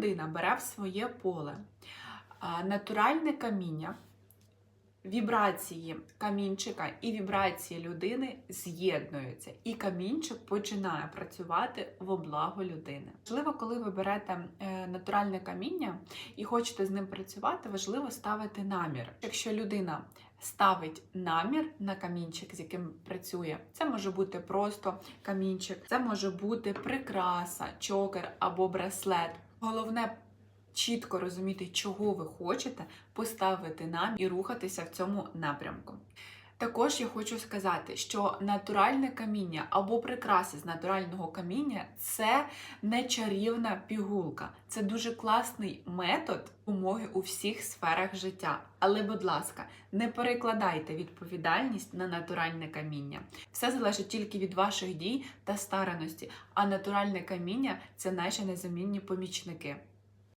людина бере в своє поле натуральне каміння, вібрації камінчика і вібрації людини з'єднуються, і камінчик починає працювати во благо людини. Важливо, коли ви берете е, натуральне каміння і хочете з ним працювати, важливо ставити намір. Якщо людина ставить намір на камінчик, з яким працює, це може бути просто камінчик, це може бути прикраса, чокер або браслет. Головне чітко розуміти, чого ви хочете, поставити намір і рухатися в цьому напрямку. Також я хочу сказати, що натуральне каміння або прикраси з натурального каміння це не чарівна пігулка, це дуже класний метод умоги у всіх сферах життя. Але, будь ласка, не перекладайте відповідальність на натуральне каміння. Все залежить тільки від ваших дій та стараності, а натуральне каміння це наші незамінні помічники.